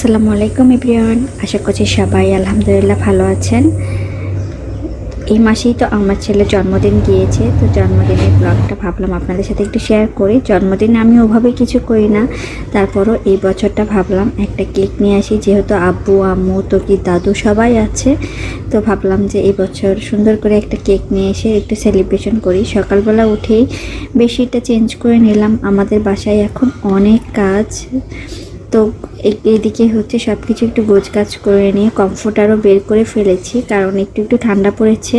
আসসালামু আলাইকুম এভরিওয়ান। আশা করছি সবাই আলহামদুলিল্লাহ ভালো আছেন। এই মাসেই তো আমার ছেলে জন্মদিন গিয়েছে, তো জন্মদিনের ব্লগটা ভাবলাম আপনাদের সাথে একটু শেয়ার করি। জন্মদিনে আমি ওভাবে কিছু করি না, তারপরও এই বছরটা ভাবলাম একটা কেক নিয়ে আসি, যেহেতু আব্বু, আম্মু, তোকি, দাদু সবাই আছে, তো ভাবলাম যে এই বছর সুন্দর করে একটা কেক নিয়ে এসে একটু সেলিব্রেশন করি। সকালবেলা উঠেই বেশিটা চেঞ্জ করে নিলাম। আমাদের বাসায় এখন অনেক কাজ তো এদিকে হচ্ছে সব কিছু একটু গোছ গাছ করে নিয়ে কমফোর্টারও বের করে ফেলেছি, কারণ একটু একটু ঠান্ডা পড়েছে।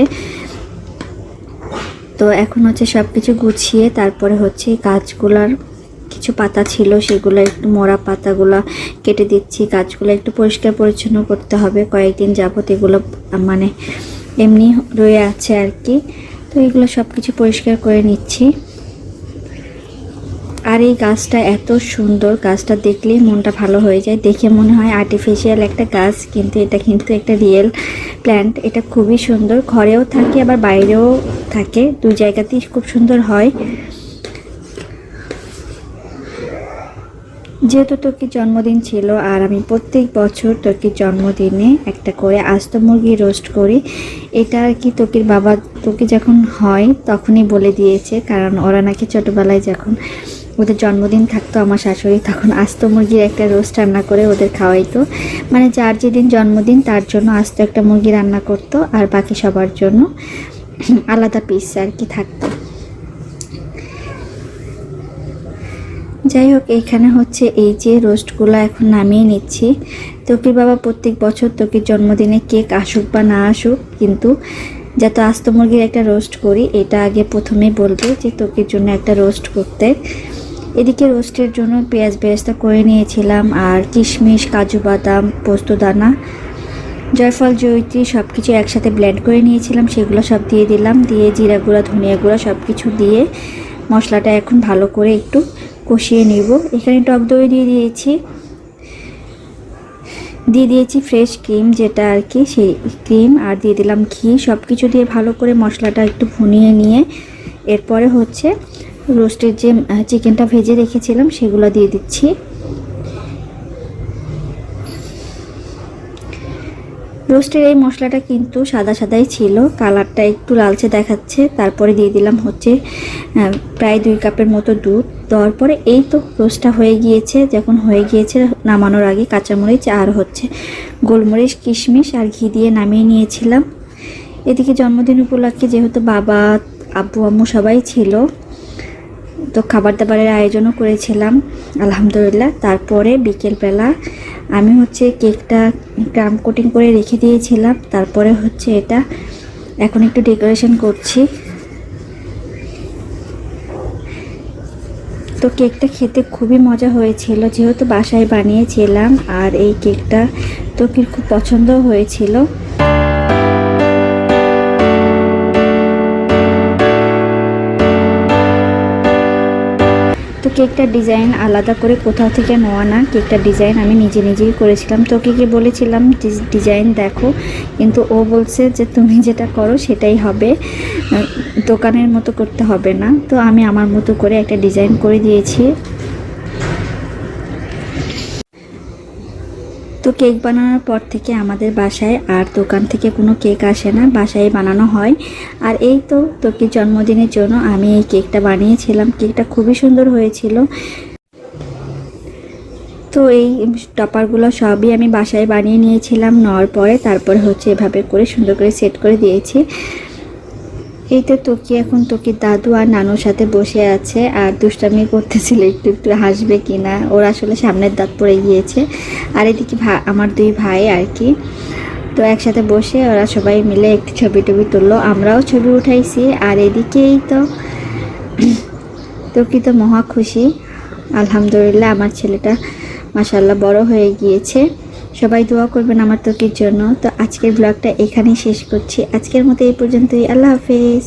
তো এখন হচ্ছে সব কিছু গুছিয়ে তারপরে হচ্ছে গাছগুলার কিছু পাতা ছিল, সেগুলো একটু মরা পাতাগুলো কেটে দিচ্ছি। গাছগুলো একটু পরিষ্কার পরিচ্ছন্ন করতে হবে, কয়েকদিন যাবত এগুলো মানে এমনি রয়ে আছে আর কি। তো এগুলো সব কিছু পরিষ্কার করে নিচ্ছি। আর এই গাছটা এত সুন্দর, গাছটা দেখলেই মনটা ভালো হয়ে যায়। দেখে মনে হয় আর্টিফিশিয়াল একটা গাছ, কিন্তু এটা কিন্তু একটা রিয়েল প্ল্যান্ট এটা খুবই সুন্দর। ঘরেও থাকে, আবার বাইরেও থাকে। দুই জায়গাতেই খুব সুন্দর হয়। যেহেতু তোকে জন্মদিন ছিল, আর আমি প্রত্যেক বছর তোকির জন্মদিনে একটা করে আস্ত মুরগি রোস্ট করি, এটা আর কি তোকির বাবা, তোকে যখন হয়, তখনই বলে দিয়েছে। কারণ ওরা নাকি ছোটোবেলায় যখন ওদের জন্মদিন থাকতো, আমার শাশুড়ি তখন আস্ত মুরগির একটা রোস্ট রান্না করে ওদের খাওয়াইতো। মানে যার যেদিন জন্মদিন, তার জন্য আস্ত একটা মুরগি রান্না করতো আর বাকি সবার জন্য আলাদা পিস আর কি থাকতো। যাই হোক এখানে হচ্ছে এই যে রোস্টগুলো এখন নামিয়ে নিচ্ছি। তকির বাবা, প্রত্যেক বছর তকির জন্মদিনে কেক আসুক বা না আসুক, কিন্তু যত আস্ত মুরগির একটা রোস্ট করি, এটা আগে প্রথমে বলবে যে তকির জন্য একটা রোস্ট করতে এদিকে রোস্টের জন্য পেঁয়াজ বেরেস্তা করে নিয়েছিলাম আর কিশমিশ, কাজু বাদাম পোস্তদানা জয়ফল, জয়িত্রী সব কিছু একসাথে ব্লেন্ড করে নিয়েছিলাম। সেগুলো সব দিয়ে দিলাম। দিয়ে জিরা গুঁড়া, ধনিয়া গুঁড়া সব কিছু দিয়ে মশলাটা এখন ভালো করে একটু কষিয়ে নিব। এখানে টক দই দিয়ে দিয়েছি। দিয়ে দিয়েছি ফ্রেশ ক্রিম যেটা আর কি সেই ক্রিম আর দিয়ে দিলাম ঘি। সব কিছু দিয়ে ভালো করে মশলাটা একটু ভুনিয়ে নিয়ে, এরপরে হচ্ছে রোস্টের যে চিকেনটা ভেজে রেখেছিলাম, সেগুলো দিয়ে দিচ্ছি। রোস্টের এই মশলাটা কিন্তু সাদা সাদাই ছিল। কালারটা একটু লালচে দেখাচ্ছে। তারপরে দিয়ে দিলাম হচ্ছে প্রায় দুই কাপের মতো দুধ। দেওয়ার পরে এই তো রোস্টটা হয়ে গিয়েছে। যখন হয়ে গিয়েছে, নামানোর আগে কাঁচামরিচ আর হচ্ছে গোলমরিচ, কিশমিশ আর ঘি দিয়ে নামিয়ে নিয়েছিলাম। এদিকে জন্মদিন উপলক্ষে যেহেতু বাবা, আব্বু, আম্মু সবাই ছিল তো খাবার দাবারের আয়োজনও করেছিলাম, আলহামদুলিল্লাহ। তারপরে বিকেলবেলা আমি হচ্ছে কেকটা ক্রাম কোটিং করে রেখে দিয়েছিলাম। তারপরে হচ্ছে এটা এখন একটু ডেকোরেশন করছি। তো কেকটা খেতে খুবই মজা হয়েছিল, যেহেতু বাসায় বানিয়েছিলাম, আর এই কেকটা তোকির খুব পছন্দ হয়েছিল। তো কেকটার ডিজাইন আলাদা করে কোথাও থেকে নেওয়া না। কেকটার ডিজাইন আমি নিজে নিজেই করেছিলাম। তোকে বলেছিলাম ডিজাইন দেখো। কিন্তু ও বলছে যে, তুমি যেটা করো সেটাই হবে। দোকানের মতো করতে হবে না। তো আমি আমার মতো করে একটা ডিজাইন করে দিয়েছি। তো কেক বানানোর পর থেকে আমাদের বাসায় আর দোকান থেকে কোনো কেক আসে না, বাসায় বানানো হয়। আর এই তো তোকে জন্মদিনের জন্য আমি এই কেকটা বানিয়েছিলাম। কেকটা খুবই সুন্দর হয়েছিল। তো এই টপারগুলো সবই আমি বাসায় বানিয়ে নিয়েছিলাম, নেওয়ার পরে তারপরে হচ্ছে এভাবে করে সুন্দর করে সেট করে দিয়েছি। এই তো তোকি, এখন তোকির দাদু আর নানুর সাথে বসে আছে আর দুষ্টামি করতেছিল, একটু একটু হাসবে কিনা? ওর আসলে সামনের দাঁত পড়ে গিয়েছে। আর এদিকে আমার দুই ভাই আর কি। তো একসাথে বসে ওরা সবাই মিলে একটু ছবি টবি তুললো। আমরাও ছবি উঠাইছি। আর এদিকেই তো তোকি তো মহা খুশি। আলহামদুলিল্লাহ, আমার ছেলেটা মাসাল্লাহ বড় হয়ে গিয়েছে। সবাই দোয়া করবেন আমার ত্বকের জন্য। তো আজকের ব্লগটা এখানেই শেষ করছি। আজকের মতো এই পর্যন্তই। আল্লাহ হাফেজ।